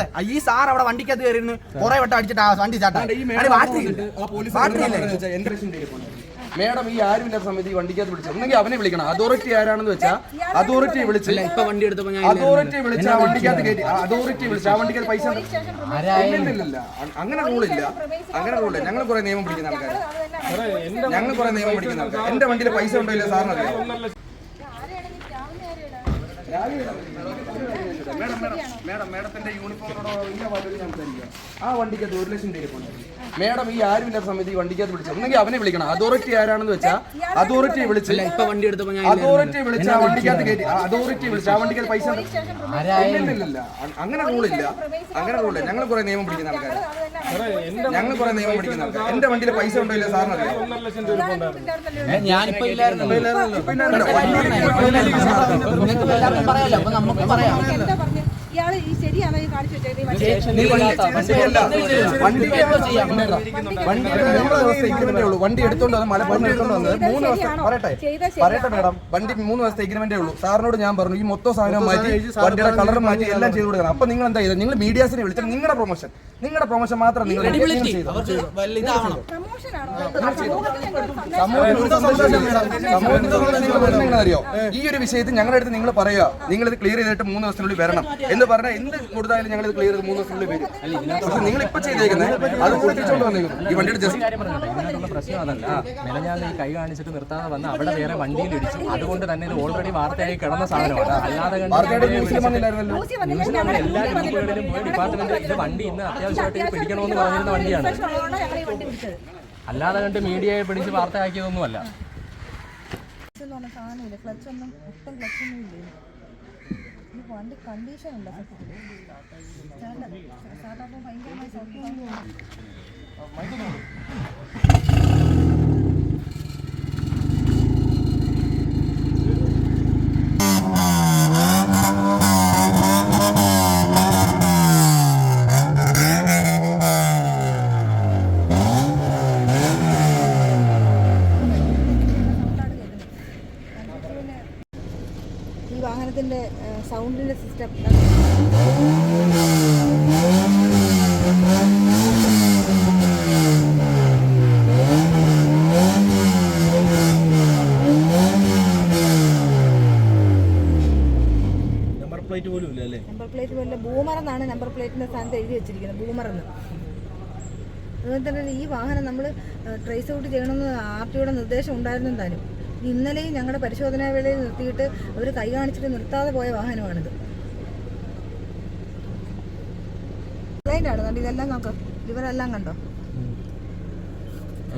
അതെ. ഈ സാർ അവിടെ വണ്ടിക്കകത്ത് കയറിയിരുന്നു കുറെ വട്ടം അടിച്ചിട്ട് ആ വണ്ടി ചാട്ടാ. ഈ മേഡം ഈ ആരുമില്ലാത്ത സമയത്ത് ഈ വണ്ടിക്കകത്ത് വിളിച്ചു ഒന്നെങ്കിൽ അവനെ വിളിക്കണം. അതോറിറ്റി ആരാണെന്ന് വെച്ചാൽ അതോറിറ്റി വിളിച്ച് ഇപ്പൊ വണ്ടി എടുത്തപ്പോ ഞാൻ അതോറിറ്റി വിളിച്ച് ആ വണ്ടിക്കകത്ത് കയറ്റി. അതോറിറ്റി വിളിച്ച് ആ വണ്ടിക്കകത്ത് പൈസ അ- അങ്ങനെ റൂളില്ല അങ്ങനെ റൂളില്ല ഞങ്ങൾ കുറെ നിയമം പിടിക്കുന്ന ആൾക്കാർ ഞങ്ങൾ കുറെ നിയമം പിടിക്കുന്ന ആൾക്കാർ എന്റെ വണ്ടിയിൽ പൈസ ഉണ്ടോ ഇല്ല സാറിന് അറിയാം? മേഡം മേഡം മേഡം മേഡത്തിന്റെ യൂണിഫോമിനോടോ ഇല്ല വാല്യൂ ഞാൻ സംസാരിക്കാം ആ വണ്ടിക്ക് ഒരു ലക്ഷം രൂപ മേഡം ഈ ആരുമില്ലാത്ത സമയത്ത് ഈ വണ്ടിക്കകത്ത് വിളിച്ചു ഒന്നെങ്കിൽ അവനെ വിളിക്കണം. അതോറിറ്റി ആരാണെന്ന് വെച്ചാൽ അതോറിറ്റി വിളിച്ചില്ല ഇപ്പൊ വണ്ടി എടുത്തപ്പോ ഞാൻ അതോറിറ്റി വിളിച്ച് ആ വണ്ടിക്കകത്ത് കയറ്റി. അതോറിറ്റി വിളിച്ച് ആ വണ്ടിക്കകത്ത് പൈസ അങ്ങനെ റൂളില്ല അങ്ങനെ റൂളില്ല ഞങ്ങൾ കുറെ നിയമം പിടിക്കുന്ന ആൾക്കാർ ഞങ്ങൾ കുറെ നിയമം ആൾക്കാർ എന്റെ വണ്ടിയിൽ പൈസ ഉണ്ടോ ഇല്ല സാറിന് അറിയാം ഞാനിപ്പോ ഇല്ലായിരുന്നു പിന്നെ നിങ്ങൾക്ക് എല്ലാവർക്കും പറയാലോ അപ്പൊ നമുക്ക് പറയാം ഇയാൾ ഈ ശരിയാണോ ഈ കാണിച്ചു വെച്ചേക്കുന്നത് നീ വണ്ടി എടുത്തോണ്ട് വന്ന് മലപ്പുറം എടുത്തോണ്ട് വന്നത് മൂന്ന് ദിവസം പറയട്ടെ പറയട്ടെ മാഡം വണ്ടി മൂന്ന് ദിവസത്തെ എഗ്രിമെന്റേ ഉള്ളൂ സാറിനോട് ഞാൻ പറഞ്ഞു ഈ മൊത്തം സാധനം മാറ്റി വണ്ടിയുടെ കളർ മാറ്റി എല്ലാം ചെയ്ത് കൊടുക്കണം അപ്പൊ നിങ്ങൾ എന്താ ചെയ്തത് നിങ്ങൾ മീഡിയാസിനെ വിളിച്ചിട്ട് നിങ്ങളുടെ പ്രൊമോഷൻ നിങ്ങളുടെ പ്രൊമോഷൻ മാത്രം നിങ്ങൾ നിങ്ങൾ അവർക്ക് വലുതാവണം പ്രമോഷനാണോ സമൂഹത്തിൽ ഞങ്ങൾ സന്ദേശം സമൂഹത്തിന് ഒരു സന്തോഷം വേണം. സമൂഹത്തിന് സന്തോഷം നിങ്ങൾ വരുന്നത് എങ്ങനെ അറിയോ ഈ ഒരു വിഷയത്തിൽ ഞങ്ങളുടെ അടുത്ത് നിങ്ങൾ പറയുക നിങ്ങൾ ഇത് ക്ലിയർ ചെയ്തിട്ട് മൂന്ന് ദിവസത്തിനുള്ളിൽ വരണം എന്ന് പറഞ്ഞാൽ എന്ത് കൊടുത്താലും ഞങ്ങൾ ഇത് ക്ലിയർ ചെയ്ത് മൂന്ന് ദിവസത്തിനുള്ളിൽ വരും പക്ഷെ നിങ്ങൾ ഇപ്പൊ ചെയ്തേക്കുന്നത് അത് വന്നേക്കുന്നു. ഈ വണ്ടിയുടെ ജസ്റ്റ് പ്രശ്നം അതല്ല. മെനഞ്ഞാന്ന് ഈ കൈ കാണിച്ചിട്ട് നിർത്താതെ വന്ന് അവിടെ വേറെ വണ്ടിയിൽ ഇടിച്ചു. അതുകൊണ്ട് തന്നെ ഇത് ഓൾറെഡി വാർത്തയായി കിടന്ന സാധനമാണ്. അല്ലാതെ കണ്ട് എല്ലാ ഗ്രൂപ്പുകളിലും പോയി ഡിപ്പാർട്ട്മെന്റ് ഇത് വണ്ടി ഇന്ന് അത്യാവശ്യമായിട്ട് പിടിക്കണമെന്ന് പറഞ്ഞിരുന്ന വണ്ടിയാണ്. അല്ലാതെ കണ്ട് മീഡിയയെ പിടിച്ച് വാർത്തയാക്കിയതൊന്നുമല്ല. എന്ന് പറഞ്ഞ സാധനമില്ല? ക്ലച്ച് ഒന്നും ഒട്ടും ക്ലച്ചൊന്നും ഇല്ലേ? വണ്ടി കണ്ടീഷൻ ഉണ്ടോ? സ്റ്റാർട്ടപ്പ് ഭയങ്കരമായി സൗകര്യം ഈ സൗണ്ടിന്റെ സൗണ്ടിന്റെ സിസ്റ്റം നമ്പർ പ്ലേറ്റ് പോലും ഇല്ല അല്ലേ? നമ്പർ പ്ലേറ്റ് പോലെ ബൂമർ എന്നാണ് നമ്പർ പ്ലേറ്റിന്റെ സ്ഥാനത്ത് എഴുതി വെച്ചിരിക്കുന്നത് ബൂമർ എന്ന്. അതുപോലെ തന്നെ ഈ വാഹനം നമ്മൾ ട്രേസ് ഔട്ട് ചെയ്യണമെന്ന് ആർ ടിയുടെ നിർദ്ദേശം ഉണ്ടായിരുന്നു താനും ഇന്നലെയും ഞങ്ങളുടെ പരിശോധനാ വേളയിൽ നിർത്തിയിട്ട് അവർ കൈ കാണിച്ചിട്ട് നിർത്താതെ പോയ വാഹനമാണിത്. ആണ്? കണ്ടോ ഇതെല്ലാം നോക്ക്. ഇവരെല്ലാം കണ്ടോ?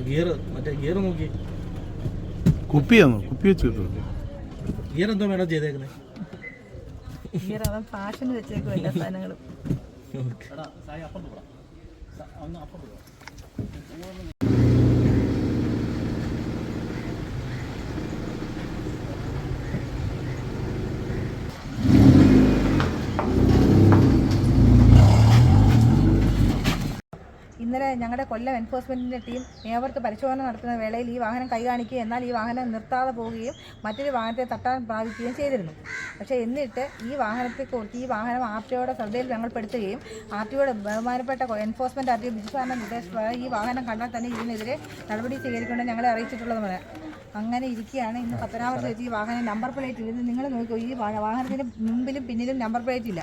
ഗിയർ മറ്റേ ഗിയർ നോക്കി. കുപ്പിയാണോ കുപ്പി വെച്ച് കിട്ടുമോ ഗിയർ എന്തോ വേണം ചെയ്തേക്കുന്നത് ഗിയർ അവൻ ഫാഷൻ വെച്ചേക്കും എല്ലാ സാധനങ്ങളും. ഇന്നലെ ഞങ്ങളുടെ കൊല്ലം എൻഫോഴ്സ്മെന്റിന്റെ ടീം മേവർക്ക് പരിശോധന നടത്തുന്ന വേളയിൽ ഈ വാഹനം കൈ കാണിക്കുകയും എന്നാൽ ഈ വാഹനം നിർത്താതെ പോവുകയും മറ്റൊരു വാഹനത്തെ തട്ടാൻ പ്രാപിക്കുകയും ചെയ്തിരുന്നു. പക്ഷേ എന്നിട്ട് ഈ വാഹനത്തെ വാഹനത്തെക്കുറിച്ച് ഈ വാഹനം ആർ ടിഒയുടെ ശ്രദ്ധയിൽ ഞങ്ങൾ പെടുത്തുകയും ആർ ടിഒയുടെ ബഹുമാനപ്പെട്ട എൻഫോഴ്സ്മെന്റ് ആർ ടി ബിജുസാറിന്റെ നിർദ്ദേശപ്രകാരം ഈ വാഹനം കണ്ടാൽ തന്നെ ഇതിനെതിരെ നടപടി സ്വീകരിക്കുമെന്ന് ഞങ്ങളെ അറിയിച്ചിട്ടുള്ളതുമാണ് അങ്ങനെ ഇരിക്കുകയാണ് ഇന്ന് പത്തനാപുരത്ത് വെച്ച് ഈ വാഹനം നമ്പർ പ്ലേറ്റ് ഇരുന്ന് നിങ്ങൾ നോക്കൂ ഈ വാഹനത്തിന് മുമ്പിലും പിന്നിലും നമ്പർ പ്ലേറ്റ് ഇല്ല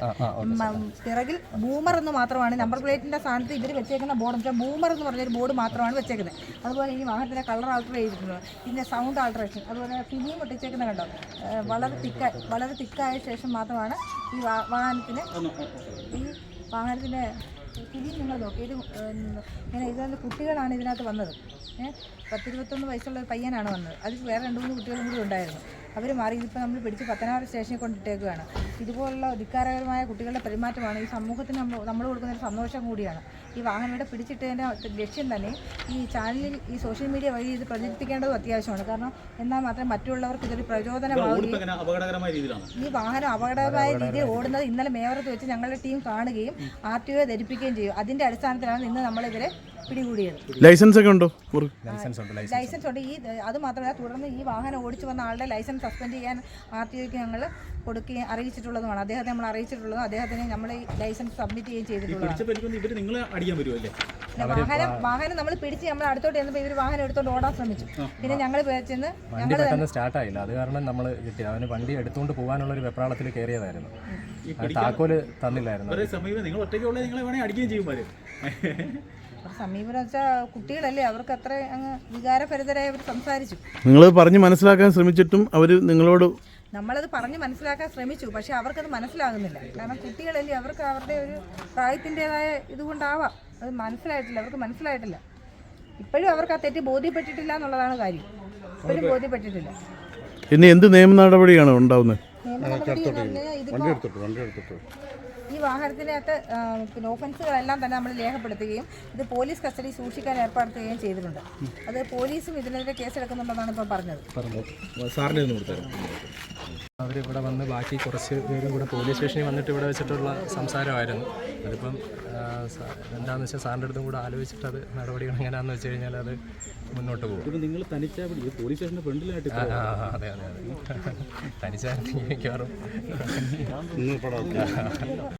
പിറകിൽ ബൂമർ എന്ന് മാത്രമാണ് നമ്പർ പ്ലേറ്റിന്റെ സ്ഥാനത്ത് ഇവർ വെച്ചേക്കുന്ന ബോർഡ് വെച്ചാൽ ബൂമർ എന്ന് പറഞ്ഞൊരു ബോർഡ് മാത്രമാണ് വെച്ചേക്കുന്നത് അതുപോലെ ഈ വാഹനത്തിന്റെ കളർ ആൾട്ടർ ചെയ്തിട്ടുണ്ട്. പിന്നെ സൗണ്ട് ആൾട്ടറേഷൻ അതുപോലെ ഫിലിം ഒട്ടിച്ചേക്കുന്ന കണ്ടോ? വളരെ തിക്ക വളരെ തിക്കായ ശേഷം മാത്രമാണ് ഈ വാഹനത്തിന് ഈ വാഹനത്തിന്റെ ഫിലിം നിങ്ങൾ നോക്കി. ഇത് ഇങ്ങനെ ഇതിനകത്ത് കുട്ടികളാണ് ഇതിനകത്ത് വന്നത്. ഏഹ് പത്തിരുപത്തൊന്ന് വയസ്സുള്ള ഒരു പയ്യനാണ് വന്നത്. അതിൽ വേറെ രണ്ട് മൂന്ന് കുട്ടികളും കൂടി ഉണ്ടായിരുന്നു. അവർ മാറി. ഇതിപ്പോൾ നമ്മൾ പിടിച്ച് പത്തനാപുരം സ്റ്റേഷനിൽ കൊണ്ടിട്ടേക്കുകയാണ് ഇതുപോലുള്ള ധിക്കാരകരമായ കുട്ടികളുടെ പെരുമാറ്റമാണ് ഈ സമൂഹത്തിന് നമ്മൾ നമ്മൾ കൊടുക്കുന്ന ഒരു സന്തോഷം കൂടിയാണ്. ഈ വാഹനം ഇവിടെ പിടിച്ചിട്ടതിന്റെ ലക്ഷ്യം തന്നെ ഈ ചാനലിൽ ഈ സോഷ്യൽ മീഡിയ വഴി ഇത് പ്രചരിപ്പിക്കേണ്ടതും അത്യാവശ്യമാണ്. കാരണം എന്നാൽ മാത്രമേ മറ്റുള്ളവർക്ക് ഇതൊരു പ്രചോദനമാവുകയും ഈ വാഹനം അപകടകരമായ രീതിയിൽ ഓടുന്നത് ഇന്നലെ മേവറത്ത് വെച്ച് ഞങ്ങളുടെ ടീം കാണുകയും ആർ ടി ഒ ധരിപ്പിക്കുകയും ചെയ്യും. അതിന്റെ അടിസ്ഥാനത്തിലാണ് ഇന്ന് നമ്മളിവരെ പിടികൂടിയത് ലൈസൻസ് ഒക്കെ ഉണ്ടോ? ലൈസൻസ് ഉണ്ട് ലൈസൻസ് ലൈസൻസ് ഉണ്ട് ഈ അത് മാത്രമല്ല തുടർന്ന് ഈ വാഹനം ഓടിച്ചു വന്ന ആളുടെ ലൈസൻസ് സസ്പെൻഡ് ചെയ്യാൻ ആർ ടി ഒക്ക് ഞങ്ങൾ കൊടുക്കുകയും അറിയിച്ചിട്ടുള്ളതുമാണ്. അദ്ദേഹത്തെ നമ്മൾ അറിയിച്ചിട്ടുള്ളതും അദ്ദേഹത്തിന് നമ്മൾ ഈ ലൈസൻസ് സബ്മിറ്റ് ചെയ്യുകയും ചെയ്തിട്ടുള്ളതാണ്. ഇവർ നിങ്ങളെ അടിക്കാൻ വരുമല്ലേ വാഹനം വാഹനം നമ്മൾ പിടിച്ച് നമ്മൾ അടുത്തോട്ട് ചെന്നപ്പോൾ ഇവർ വാഹനം എടുത്തോണ്ട് ഓടാൻ ശ്രമിച്ചു. പിന്നെ ഞങ്ങൾ ചെന്ന് വണ്ടി ഞങ്ങൾ പെട്ടെന്ന് സ്റ്റാർട്ടായില്ല അത് കാരണം നമ്മൾ കിട്ടി. അവന് വണ്ടി എടുത്തുകൊണ്ട് പോകാനുള്ള ഒരു വെപ്രാളത്തിൽ കയറിയതായിരുന്നു താക്കോൽ തന്നില്ലായിരുന്നു. സമീപനം വെച്ചാൽ കുട്ടികളല്ലേ അവർക്ക് അത്ര അങ്ങ് വികാരഭരിതരായി അവർ സംസാരിച്ചു. നിങ്ങൾ പറഞ്ഞ് മനസ്സിലാക്കാൻ ശ്രമിച്ചിട്ടും അവർ നിങ്ങളോട് നമ്മളത് പറഞ്ഞ് മനസ്സിലാക്കാൻ ശ്രമിച്ചു. പക്ഷെ അവർക്കത് മനസ്സിലാകുന്നില്ല. കാരണം കുട്ടികളല്ലേ അവർക്ക് അവരുടെ ഒരു പ്രായത്തിന്റെതായ ഇതുകൊണ്ടാവാം. അത് മനസ്സിലായിട്ടില്ല അവർക്ക് മനസ്സിലായിട്ടില്ല. ഇപ്പോഴും അവർക്ക് ആ തെറ്റ് ബോധ്യപ്പെട്ടിട്ടില്ല എന്നുള്ളതാണ് കാര്യം. ഇപ്പോഴും ബോധ്യപ്പെട്ടിട്ടില്ല. ഇനി എന്ത് നിയമ നടപടിയാണ് ഉണ്ടാവുന്നത്? ഈ വാഹനത്തിനകത്ത് പിന്നെ ഓഫൻസുകളെല്ലാം തന്നെ നമ്മൾ രേഖപ്പെടുത്തുകയും ഇത് പോലീസ് കസ്റ്റഡി സൂക്ഷിക്കാൻ ഏർപ്പെടുത്തുകയും ചെയ്തിട്ടുണ്ട്. അത് പോലീസും ഇതിനെതിരെ കേസെടുക്കുന്നുണ്ടെന്നാണ് ഇപ്പം പറഞ്ഞത്. സാറിന് അവരിവിടെ വന്ന് ബാക്കി കുറച്ച് പേരും കൂടെ പോലീസ് സ്റ്റേഷനിൽ വന്നിട്ട് ഇവിടെ വെച്ചിട്ടുള്ള സംസാരമായിരുന്നു. അതിപ്പം എന്താണെന്ന് വെച്ചാൽ സാറിന്റെ അടുത്തും കൂടെ ആലോചിച്ചിട്ട് അത് നടപടികൾ എങ്ങനെയാണെന്ന് വെച്ച് കഴിഞ്ഞാൽ അത് മുന്നോട്ട് പോകും. ഇപ്പൊ നിങ്ങൾ തനിച്ചാ പോലീസ് സ്റ്റേഷന്റെ ഫ്രണ്ടിലായിട്ട് അതെ അതെ അതെ. തനിച്ചായിരുന്നു മിക്കവാറും.